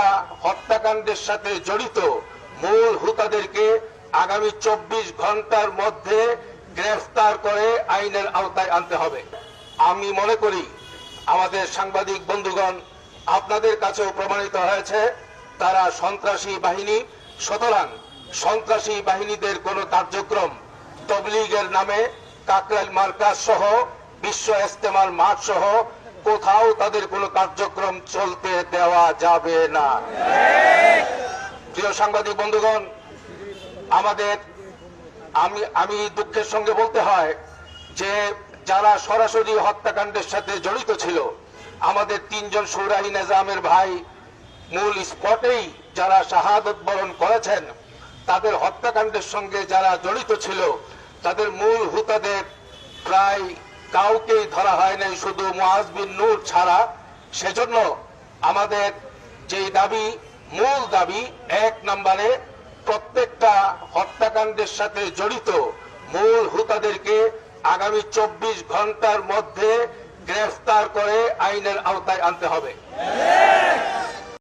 প্রত্যেকটা হত্যাকাণ্ডের সাথে জড়িত, মূল হুতাদেরকে আগামী চব্বিশ ঘণ্টার মধ্যে গ্রেফতার করে আইনের আওতায় আনতে হবে। আমি মনে করি, আমাদের সাংবাদিক বন্ধুগণ, আপনাদের কাছেও প্রমাণিত হয়েছে, তারা সন্ত্রাসী বাহিনী, সুতরাং সন্ত্রাসী বাহিনীদের কোনো কার্যক্রম তবলিগের নামে কাকরাইল মার্কাজ সহ, বিশ্ব ইস্তেমাল মাঠ সহ কোথাও তাদের কোনো কার্যক্রম চলতে দেওয়া যাবে না। প্রিয় সাংবাদিক বন্ধুগণ, আমাদের আমি আমি দুঃখের সঙ্গে বলতে হয় যে যারা সরাসরি হত্যাকাণ্ডের সাথে জড়িত ছিল, আমাদের তিনজন সৌরাহী নিজামের ভাই মূল স্পটেই যারা শাহাদত বরণ করেছেন, তাদের হত্যাকাণ্ডের সঙ্গে যারা জড়িত ছিল, তাদের মূল হুতাদের প্রায় কাউকেই ধরা হয় নাই, শুধু মুআজ বিন নূর ছাড়া। সেজন্য আমাদের যে দাবি, মূল দাবি, এক নম্বরে প্রত্যেকটা হত্যাকাণ্ডের সাথে জড়িত মূল হুতাদেরকে আগামী চব্বিশ ঘণ্টার মধ্যে গ্রেফতার করে আইনের আওতায় আনতে হবে।